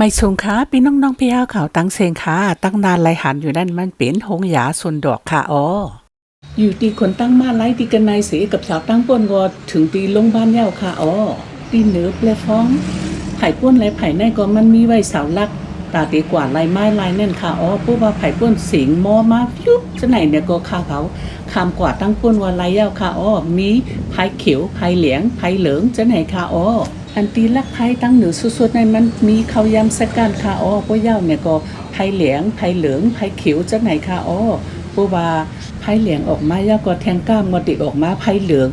ไม่สงค้าพี่น้องๆพี่เอาข่าวตั้งเซงค่ะตั้งนานไรหันอยู่นั่นมันเป็นหงหยาส่วนดอกค่ะอ๋ออยู่ตีคนตั้งมาไล่ตีกันนายเสกับสาวตั้งป้นวอถึงตีลงบ้านเย้าค่ะอ๋อตีเหนือเปลฟ้องไผ่ป้นไรไผ่ในก็มันมีไว้สาวลักตาตีกว่าลายไม้ลายแน่นค่ะอ๋อผู้ว่าไผ่ป้นสิงมอมายุบจะไหนเนี่ยก็ค่าเขาคำกว่าตั้งป้นว่าลายเย้าค่ะอ๋อมีไผ่เขียวไผ่เหลียงไผ่เหลืองจะไหนค่ะอ๋อ อันตีลักไพ่ตั้งเหนือสุดๆในมันมีเขายำสกันค่ะอ๋อพวกเย่าเนี่ยก็ไพ่เหลียงไพ่เหลืองไพ่เขียวจะไหนค่ะอ๋อพวกว่าไพ่เหลียงออกมาย่าก็แทงก้ามงอติออกมาไพ่เหลือง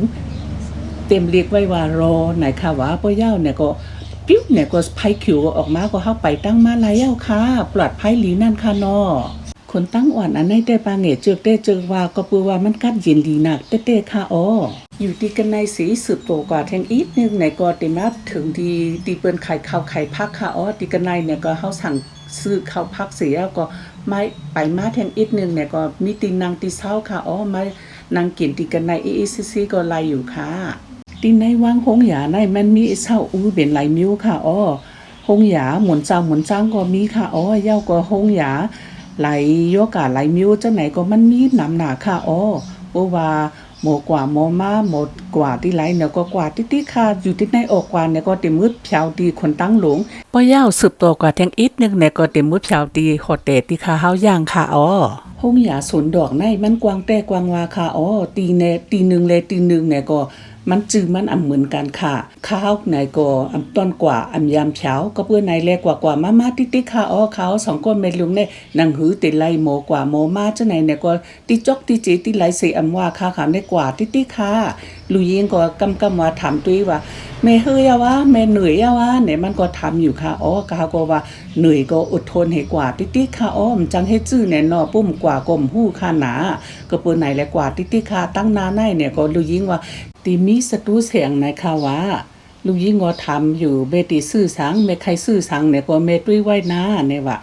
เต็มเรียกไว้ว่ารอไหนค่ะว่าพวกเย่าเนี่ยก็ปิ้วเนี่ยก็ไพ่เขียวออกมาก็เข้าไปตั้งมาลายเย่าค่ะ ปลอดไพ่หลีนั่นค่ะนอ คนตั้งอ่อนอันไหนได้ปาเหงเจอได้เจอว่าก็ปือว่ามันกัดเย็นดีหนักเต้ๆค่ะอ๋ออยู่ตีกันในสีสืบโตกว่าแทงอีกนึงในก็ติมาถึงที่ตีเปิ้นไข่ข้าวไข่พักค่ะอ๋อตีกันในเนี่ยก็เฮาสั่งซื้อข้าวพักเสียก็ไม่ไปมาแทงอีกนึงเนี่ยก็มีตีนางตีเช้าค่ะอ๋อมานางกินตีกันในอีอีซีซีก็ไลอยู่ค่ะตีในวังหงหยาในมันมีเช้าอู้เป็นไหลมิ้วค่ะอ๋อหงหยาหมุนเจ้าหมุนจ้างก็มีค่ะอ๋อเย้าก็หงหยา ไหลโยกาไหลมิ้วจังไหนก็มันมีน้ำหนาค่ะอ๋อเพราะว่าหมกว่าหมอมาหมดกว่าที่ไรเนี่ยก็กว่าที่ที่ค่ะอยู่ที่ในออกกว่าเนี่ยก็เต็มมืดเผาดีคนตั้งหลงป้อยาวสืบตัวกว่าแทงอีกนึงเนี่ยก็เต็มมืดเผาดีโหดเตที่ค่ะเฮาย่างค่ะอ๋อห้องหยาสนดอกในมันกวางแต่กวางวาค่ะอ๋อตีเนตีหนึ่งเลยตีหนึ่งเนี่ยก็ มันจือมันอ่ำเหมือนกันค่ะข้าวไหนก็อ่ำต้นกว่าอ่ำยามเช้าก็เพื่อไหนแลกว่ากว่ามามาติ๊กติ๊กค่ะอ๋อเขาสองคนเม็ดลุงเนี่ยนางหือติไลโมกว่าโมมาจะไหนเนี่ยก็ติจอกติจีติไลเสอำว่าค่ะค่ะได้กว่าติ๊กติ๊กค่ะลูยิงก็กำกำว่าถามตุ้ยว่าแม่เฮยอะวะแม่เหนื่อยอะวะเนี่ยมันก็ทำอยู่ค่ะอ๋อเขาก็ว่าเหนื่อยก็อดทนให้กว่าติ๊กติ๊กค่ะอ๋อมจังให้จื้อแน่นอปุ้มกว่ากลมหู้ค่ะหนาก็เปิ้นไหนแลกว่าติ๊กติ๊กค่ะตั้งนาในเนี่ยก็ลูยิงว่า ตีมีสตูเสียงนะคะว่าลูกยิ่งก็ทำอยู่เบตีซื่อสังเมใครซื่อสังเนี่ยก็เมตุ้ยไว้นะเนี่ยว่า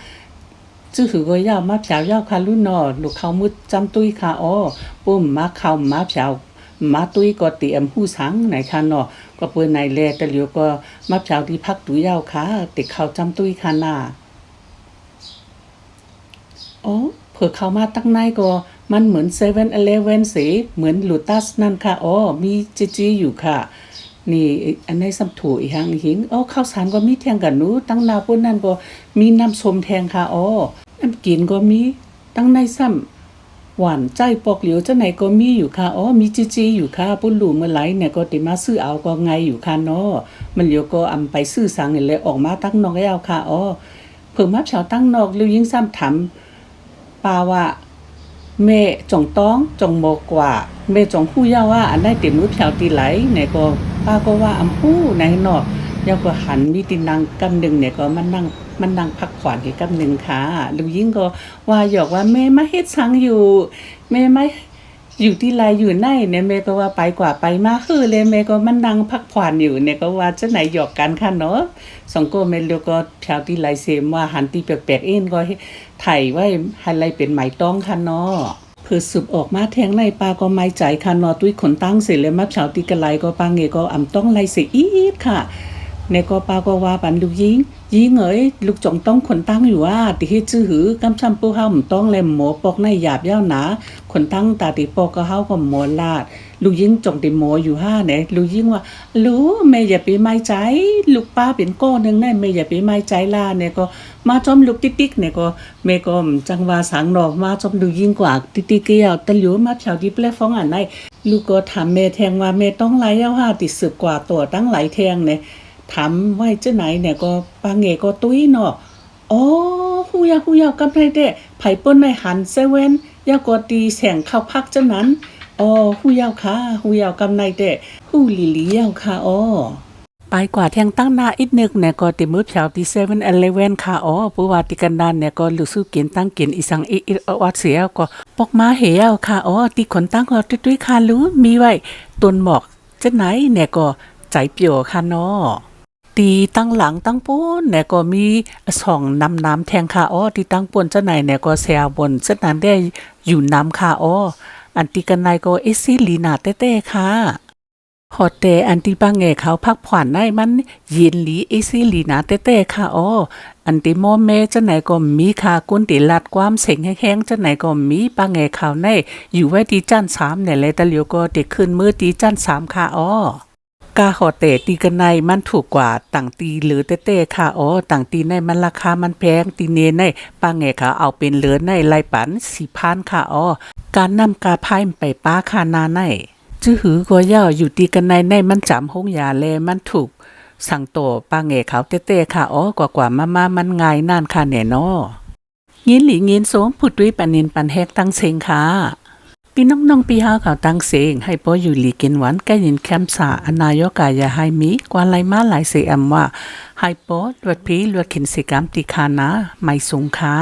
จื้อหือก็ยาวมาเผายาวคารุ่นนอลูกเขามุดจำตุ้ยค่ะอ๋อปุ่มมาเข้ามาเผามาตุ้ยก็เตรียมหู้สังไหนค่ะเนาะก็เปิ้นในแลแต่เหลียวก็มาเผาที่พักตุ้ยยาวค่ะติดเขาจำตุ้ยค่ะน่ะอ๋อเผื่อเข้ามาตั้งในก็ มันเหมือนเซเว่นอเลเว่นสีเหมือนลูตัสนั่นค่ะอ๋อมีจีจีอยู่ค่ะ นี่อันในสัมถูอีกหางหิงอ๋อข้าวสารก็มีแทงกันนู้ตั้งนาปุ่นนั่นก็มีน้ำส้มแทงค่ะอ๋อน้ำกินก็มีตั้งในซ้ำหวานใจปอกเหลียวเจ้าไหนก็มีอยู่ค่ะอ๋อมีจีจีอยู่ค่ะปุ่นหลูเมื่อไหรเนี่ยก็ติมาซื้อเอาก็ไงอยู่ค่ะเนาะมันเหลียวก็อำไปซื้อสังนี่เลยออกมาตั้งนอกแล้วค่ะอ๋อเพิ่มมาเฉาตั้งนอกแล้วยิ่งซ้ำถามปาว่า เมจงต้องจงโมกว่า เมจงคู่ย่าว่าอันได้ติมือเผาตีไหลไหนก็ป้าก็ว่าอำผู้ไหนเนาะยาก็หันมีตินังกำหนึ่งเนี่ยก็มันนั่งมันนั่งพักขวานที่กำหนึ่งค่ะลูกยิ่งก็ว่าหยอกว่าเม่มาเฮ็ดสังอยู่เม่ไม่ อยู่ที่ไรอยู่ไหนเนี่ยแม่ก็ว่าไปกว่าไปมาคือเลยแม่ก็มันนั่งพักผ่อนอยู่เนี่ยก็ว่าจะไหนหยอกกันค่ะเนาะสองก็แม่เลียก็แถวที่ไรเสมว่าหันตีแปลกๆเอ็นก็ไถไว้ให้ไรเป็นไหมต้องค่ะเนาะเพื่อสืบออกมาแทงในปลาก็ไม่ใจค่ะเนาะตุ้ยขนตั้งเสร็จแล้วมาเฉาตีกะไลก็ปางเงก็อ่ำต้องไลเสียอีดค่ะ ในก็ปาก็ว่าปันลูกยิงยิงเอ๋ยลูกจงต้องขนตั้งอยู่ว่าติเฮ็ดจื้อหือกำช้ำปูเฮาหมต้องแลมหมอปอกในหยาบเย้าหนาขนตั้งตาติปอกก็เฮาก็หมอลาดลูกยิงจงติหมออยู่ห้าเน่ลูกยิงว่ารู้แม่อย่าไปไม่ใจ ลูกป้าเป็นก้อนหนึงแน่แม่อย่าไปไม่ใจล่าเนี่ยก็มาจอมลูกติ๊กๆเนี่ยก็แม่ก็จังว่าสังดอกมาจอมลูกยิงกว่าติ๊กๆเกี่ยวตะหลิวมาแถวที่แปลฟ้องอันไหนลูกก็ถามแม่แทงว่าแม่ต้องไล่ยาห้าติดสืบกว่าตัวตั้งหลายแทงเนี่ย ถามไว้เจ้าไหนเนี่ยก็ปางเงก็ตุ้ยเนาะอ๋อฮู้ยาฮู้ยากำไรเด้ไผเปิ้นในหันเซเว่นยากอตีแสงเข้าพักเจังนั้นอ๋อฮู้ยาวค่ะฮู้ยาวกำไรเด้ฮู้ลิลียาวค่ะอ๋อไปกว่าเที่ยงตั้งหน้าอีกนึกเนี่ยก็ติมือแถวที่7 11ค่ะอ๋อผู้ว่าติกันดานเนี่ยก็รู้สึกกินตั้งกินอีสังอีอีวัดเสียก็ปอกมาเหี่ยวค่ะอ๋อติคนตั้งก็ตุ้ยๆค่ะรู้มีไว้ตนหมอกจังไหนเนี่ยก็ใจเปียวค่ะเนาะ ตีตั้งหลังตั้งปูนเนี่ยก็มีสองน้ำน้ำแทงค่ะอ้อที่ตั้งปนเจ้าไหนเนี่ยก็แซวบนเส้นนั้นได้อยู่น้ำค่ะอ้ออันตีกันในก็เอซี่ลีนาเต้ๆค่ะฮอเตอันที่ปังเงเขาพักผ่อนได้มันเยินหลีอีซีหลีนาเต้เต้ค่ะอ๋ออันที่โมเมจะไหนก็มีค่ะกุนติลัดความเสียงแห้งๆจะไหนก็มีปังเงเขาในอยู่ไว้ที่จันสามเนี่ยเลยตะเหลียวก็เด็กขึ้นมือที่จันสามค่ะอ๋อ กาฮอเตตีกันในมันถูกกว่าต่างตีหรือเต้เต้ค่ะอ๋อต่างตีในมันราคามันแพงตีเนในปังเงเขาเอาเป็นเหลือในลายปันสี่พันค่ะอ๋อการนำกาพายไปป้าคานาในจื้อหือก็ย่าอยู่ตีกันในในมันจำหงยาเลมันถูก สั่งโตปาเงเขาเต้ๆค่ะอ๋อกว่ากว่ามามามันง่ายนานค่ะแน่นอยินหลียินโสมผุดด้วยปันนินปันแฮกตั้งเซงค่ะ พี่น้องน้องปีห้าเขาตั้งเสียงให้ปออยู่หลีกินหวานใกล้ยินแคมสาอนายกายาให้มีกว่าไลมาหลายเสียมว่าให้ปอลวดพีลวดขินสิกรรมติคานะไม่สูงค้า